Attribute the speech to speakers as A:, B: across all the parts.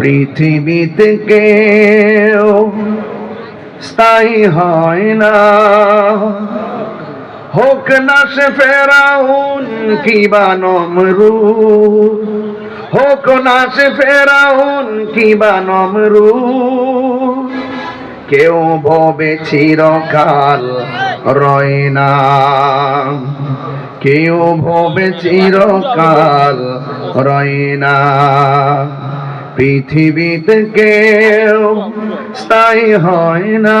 A: পৃথিবীতে কেউ স্থায়ী হয় না। হোক না সে ফেরাউন কিবা নমরু হোক না সে ফেরাউন কিবা নমরু কেউ ভবে চিরকাল রয় না। কেউ ভবে চিরকাল রয় না। পৃথিবীতে কেউ স্থায়ী হয় না।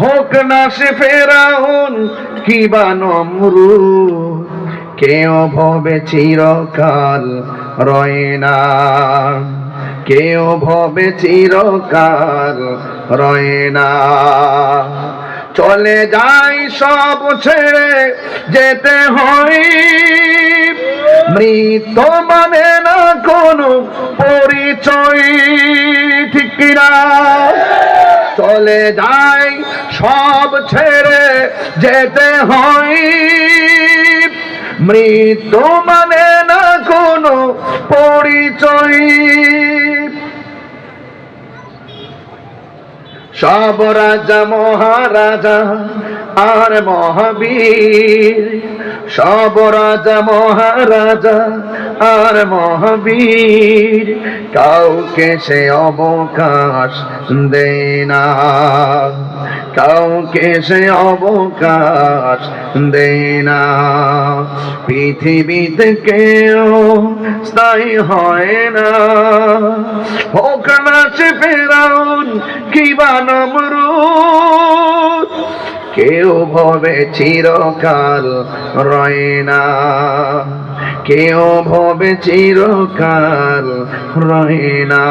A: হোক না সে ফেরাউন কিবা নমরু কেউ ভবে চিরকাল রয় না। কেউ ভবে চিরকাল রয় না। চলে যাই সব ছেড়ে যেতে হয়। মৃত্যু মানে না কোনো পরিচয় ঠিক কিনা? চলে যাই সব ছেড়ে যেতে হয়। মৃত্যু মানে না কোনো পরিচয়। সব রাজা, মহারাজা আর মহাবীর। সব রাজা, মহারাজা আর মহাবীর। কাউকে সে অবকাশ দেয় না। কাউকে সে অবকাশ দেয় না। পৃথিবীতে কেউ স্থায়ী হয় না। হোক না সে ফেরাউন কিবা নমরুদ, কেউ ভবে চিরকাল রয় না। কেউ ভবে চিরকাল রহিনা